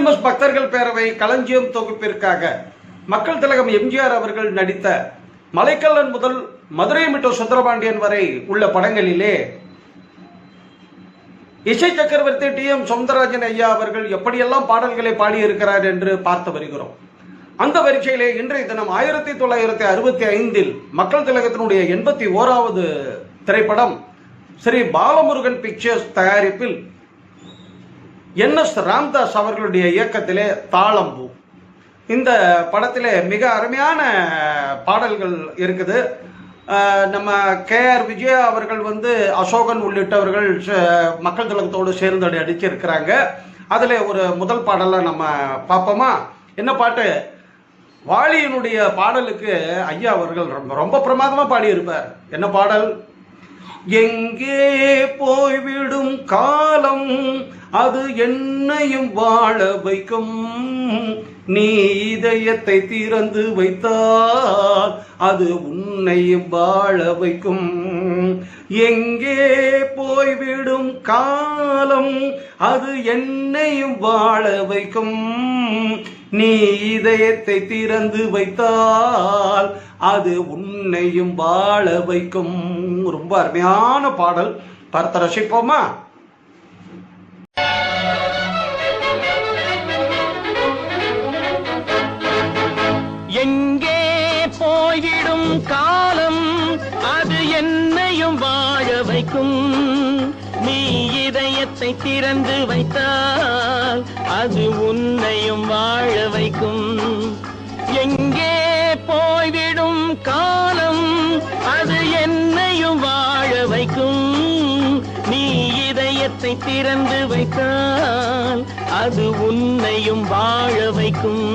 TMS பக்தர்கள் பேரவை களஞ்சியம் தொகுப்பிற்காக மக்கள் திலகம் எம்ஜிஆர் அவர்கள் நடித்த மலைக்கல்லன் முதல் மதுரை மிட்டோ சுந்தரபாண்டியன் வரை உள்ள படங்களிலே இசை சக்கரவர்த்தி டி எம் சௌந்தரராஜன் ஐயா அவர்கள் எப்படியெல்லாம் பாடல்களை பாடியிருக்கிறார் என்று பார்த்து வருகிறோம். அந்த வரிசையிலே இன்றைய தினம் ஆயிரத்தி தொள்ளாயிரத்தி அறுபத்தி ஐந்தில் மக்கள் திலகத்தினுடைய எண்பத்தி ஓராவது திரைப்படம் ஸ்ரீ பாலமுருகன் பிக்சர்ஸ் தயாரிப்பில் என் எஸ் ராம்தாஸ் அவர்களுடைய இயக்கத்திலே தாளம்பூ இந்த படத்திலே மிக அருமையான பாடல்கள் இருக்குது. நம்ம கே ஆர் விஜயா அவர்கள் வந்து அசோகன் உள்ளிட்டவர்கள் மக்கள் திலகத்தோடு சேர்ந்து அடிச்சிருக்கிறாங்க அதில் ஒரு முதல் பாடலை நம்ம பார்ப்போமா? என்ன பாட்டு? வாலியினுடைய பாடலுக்கு ஐயா அவர்கள் ரொம்ப ரொம்ப பிரமாதமாக பாடியிருப்பார். என்ன பாடல்? எங்கே போய்விடும் காலம் அது என்னையும் வாழ வைக்கும். நீ இதயத்தை திறந்து வைத்தால் அது உன்னையும் வாழ வைக்கும். எங்கே போய்விடும் காலம் அது என்னையும் வாழ வைக்கும். நீ இதயத்தை திறந்து வைத்தால் அது உன்னையும் வாழ வைக்கும். ரொம்ப அருமையான பாடல். பார்த்து ரசிப்போமா காலம் அது என்னையும் வாழ வைக்கும். நீ இதயத்தை திறந்து வைத்தால் அது உன்னையும் வாழ வைக்கும். எங்கே போய்விடும் காலம் அது என்னையும் வாழ வைக்கும். நீ இதயத்தை திறந்து வைத்தால் அது உன்னையும் வாழ வைக்கும்.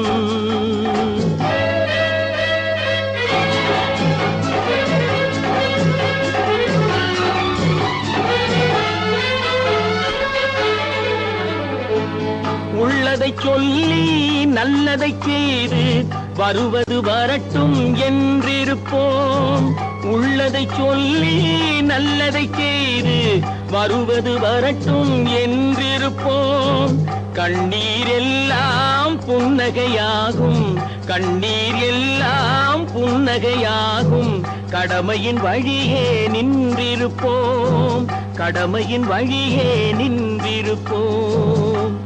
நல்லதை சொல்லி நல்லதை செய்து வருவது வரட்டும் என்றிருப்போம். உள்ளதை சொல்லி நல்லதை செய்து வருவது வரட்டும் என்றிருப்போம். கண்ணீர் எல்லாம் புன்னகையாகும் கண்ணீர் எல்லாம் புன்னகையாகும். கடமையின் வழியே நின்றிருப்போம் கடமையின் வழியே நின்றிருப்போம்.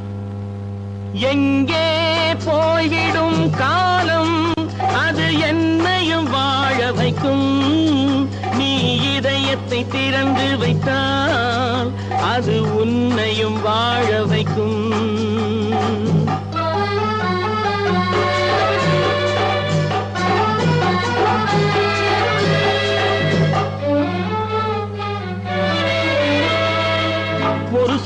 எங்கே போய்விடும் காலம்? அது என்னையும் வாழ வைக்கும். நீ இதயத்தை திறந்து வைத்தால் அது உன்னையும் வாழ வைக்கும்.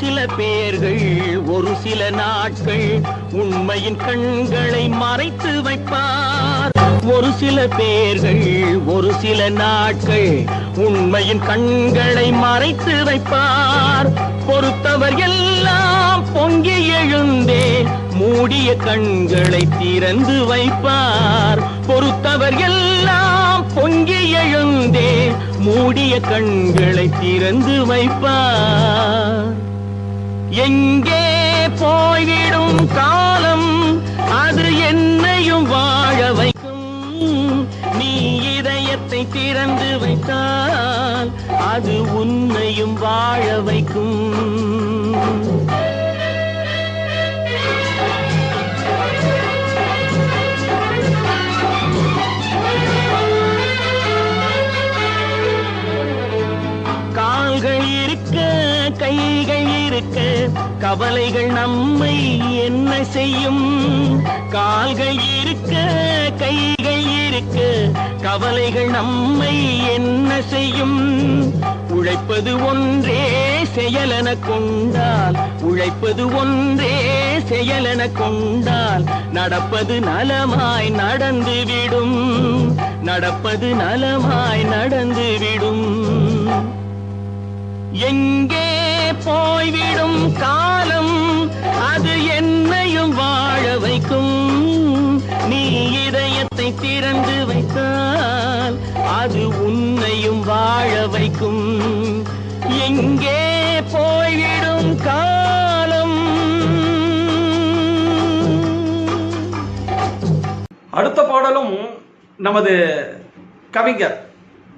சில பேர்கள் ஒரு சில நாட்கள் உண்மையின் கண்களை மறைத்து வைப்பார். ஒரு சில பேர்கள் ஒரு சில நாட்கள் உண்மையின் கண்களை மறைத்து வைப்பார். பொறுத்தவர் எல்லாம் பொங்கி எழுந்தே மூடிய கண்களை திறந்து வைப்பார். பொறுத்தவர் எல்லாம் பொங்கி எழுந்தே மூடிய கண்களை திறந்து வைப்பார். எங்கே போய்விடும் காலம்? அது என்னையும் வாழ வைக்கும். நீ இதயத்தை திறந்து வைத்தால் அது உன்னையும் வாழ வைக்கும். கைகள் இருக்க கவலைகள் நம்மை என்ன செய்யும்? கால்கள் இருக்க கைகள் இருக்க கவலைகள் நம்மை என்ன செய்யும்? உழைப்பது ஒன்றே செயலென கொண்டால் உழைப்பது ஒன்றே செயலென கொண்டால் நடப்பது நலமாய் நடந்துவிடும் நடப்பது நலமாய் நடந்துவிடும் எங்கே போய்விடும் காலம் அது என்னையும் வாழ வைக்கும். நீ இதயத்தை திறந்து வைத்தால் அது உன்னையும் வாழ வைக்கும். எங்கே போய்விடும் காலம்? அடுத்த பாடலும் நமது கவிஞர்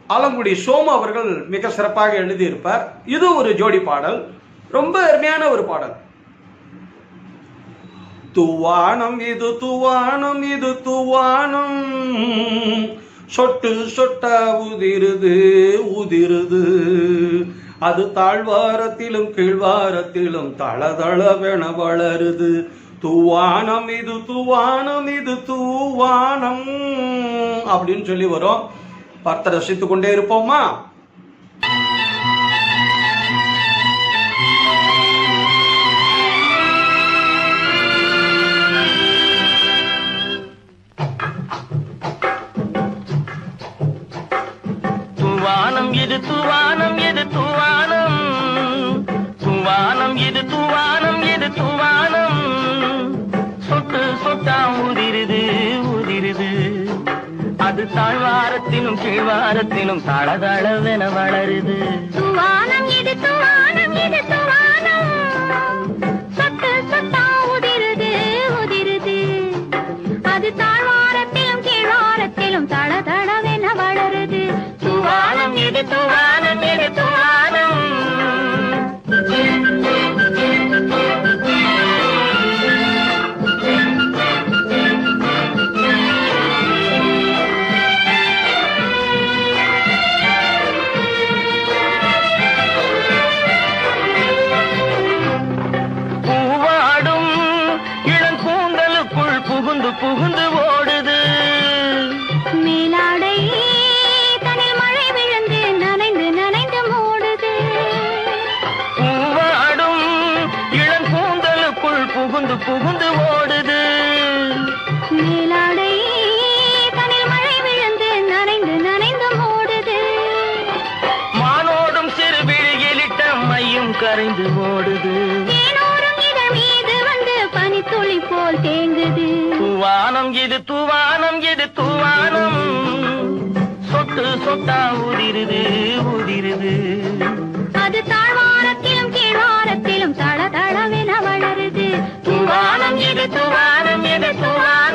ஆலங்குடி சோமு அவர்கள் மிக சிறப்பாக எழுதியிருப்பார். இது ஒரு ஜோடி பாடல். ரொம்ப அருமையான ஒரு பாடல். துவானம் இது துவானம் இது துவானம். சொட்டு சொட்டா உதிருது உதிருது. அது தாழ்வாரத்திலும் கீழ்வாரத்திலும் தளதளவென வளருது. துவானம் இது துவானம் இது துவானம். அப்படின்னு சொல்லி வரும். பார்த்து ரசித்துக் கொண்டே இருப்போமா? துவானம் இது துவானம் இது துவானம்? துவானம் இது துவானம் இது துவானம்? சொட்டு சொட்டா உதிருது உதிருது. அது தாழ்வாரத்திலும் கீழ்வாரத்திலும் தளதளவென வளருது. துவானம் இது துவானம் இது துவானம் சொட்டு சொட்டா உதிருது உதிருது. அது தாழ்வாரத்திலும் கீழ்வாரத்திலும் தளதளவென வளருது. துவானம் இது துவானம் தூவானம் இது தூவானம் இது தூவானம். சொட்டு சொட்டா உதிருது உதிருது. அது தாழ்வாரத்திலும் கீழ்வாரத்திலும் தள தளவென வளருது. தூவானம் இது தூவானம் இது தூவானம்.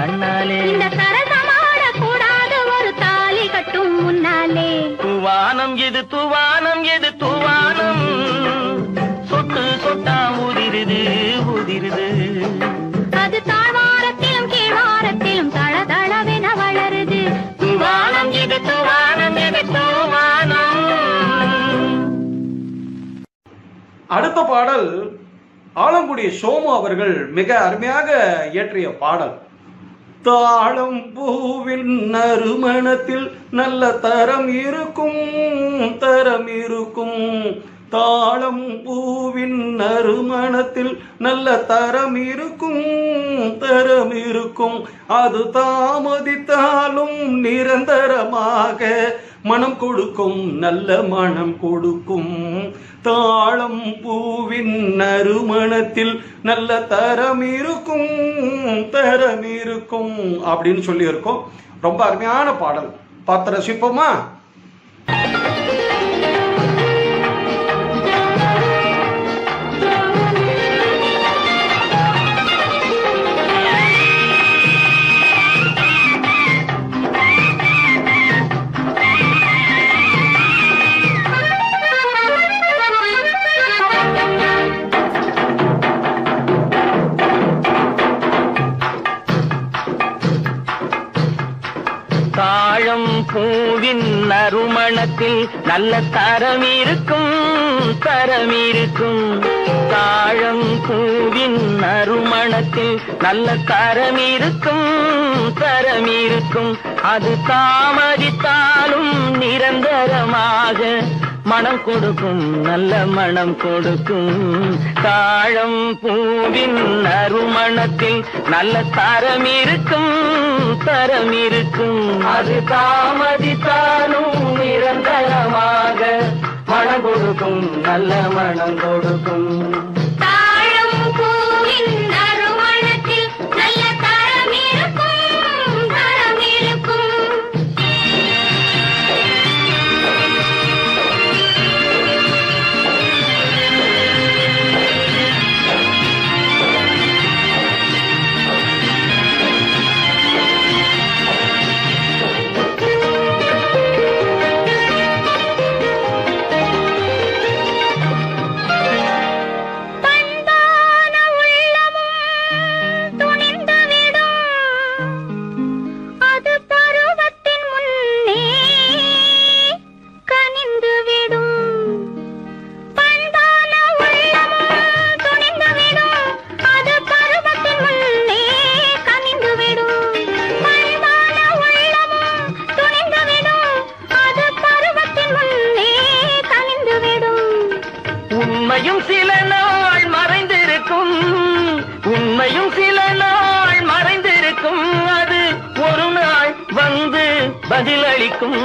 கண்ணாலே. இந்த சரசமாட கூடாது ஒரு தாலி கட்டும் முன்னாலே. தூவானம் எது தூவானம் எது தூவானம்? சொட்டு சொட்டா உதிருது உதிருது. அது தாழ்வாரத்திலும் கீழ்வாரத்திலும் தள தளவென வளருது. தூவானம் எது தூவானம் எது தூவானம்? அடுத்த பாடல் ஆலங்குடி சோமு அவர்கள் மிக அருமையாக இயற்றிய பாடல். தாளம் பூவின் நறுமணத்தில் நல்ல தரம் இருக்கும் தரம் இருக்கும். தாளம் பூவின் நறுமணத்தில் நல்ல தரம் இருக்கும் தரம் இருக்கும். அது தாமதித்தாலும் நிரந்தரமாக மனம் கொடுக்கும் நல்ல மனம் கொடுக்கும். தாளம் பூவின் நறுமணத்தில் நல்ல தரம் இருக்கும் தரம் இருக்கும் அப்படின்னு சொல்லியிருக்கோம். ரொம்ப அருமையான பாடல். பார்த்து ரசிப்போமா? நறுமணத்தில் நல்ல தரம் இருக்கும் தரம் இருக்கும். தாழம் பூவின் பூவின் நறுமணத்தில் நல்ல தரம் இருக்கும் தரம் இருக்கும். அது தாமதித்தாலும் நிரந்தரமாக மனம் கொடுக்கும் நல்ல மனம் கொடுக்கும். தாழம் பூவின் அருமணத்தில் நல்ல தரம் இருக்கும் தரம் இருக்கும். அது தாமதித்தாலும் நிரந்தரமாக மனம் கொடுக்கும் நல்ல மனம் கொடுக்கும். பதிலளிக்கும்.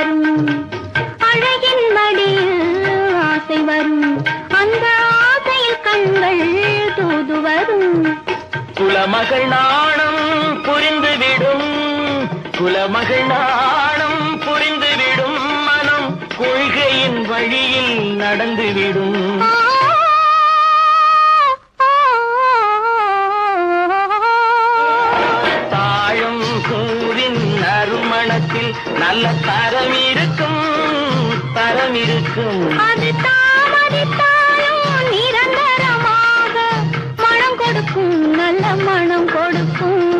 வரும். அழகின் மடியில் ஆசை வரும். அந்த ஆசையில் கண்கள் தூது வரும். குலமகள் நாணம் புரிந்துவிடும் குலமகள் நாணம் புரிந்துவிடும் மனம். கொள்கையின் வழியில் நடந்துவிடும் நல்ல தரம் இருக்கும் தரம் இருக்கும் அது தாமதித்தாலும் நிரந்தரமாக மனம் கொடுக்கும் நல்ல மனம் கொடுக்கும்.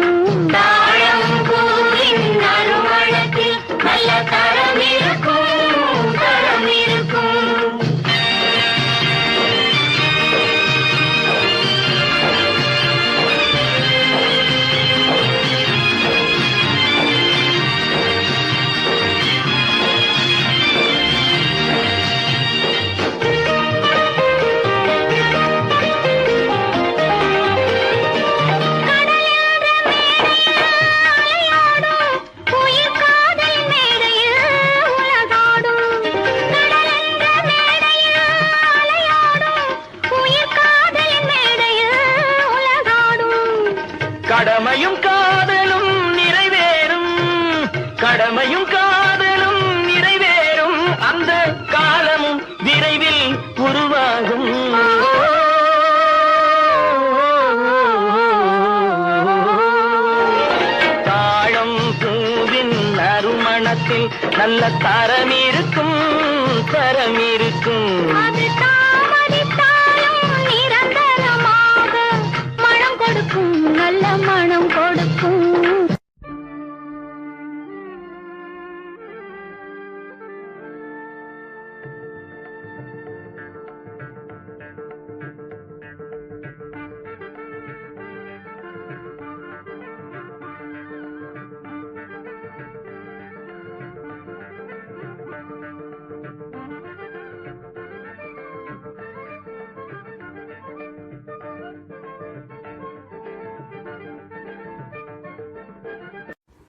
கடமையும் காதலும் நிறைவேறும். அந்த காலமும் விரைவில் உருவாகும். தாழம் பூவின் அருமணத்தில் நல்ல தரம் இருக்கும் தரம் இருக்கும்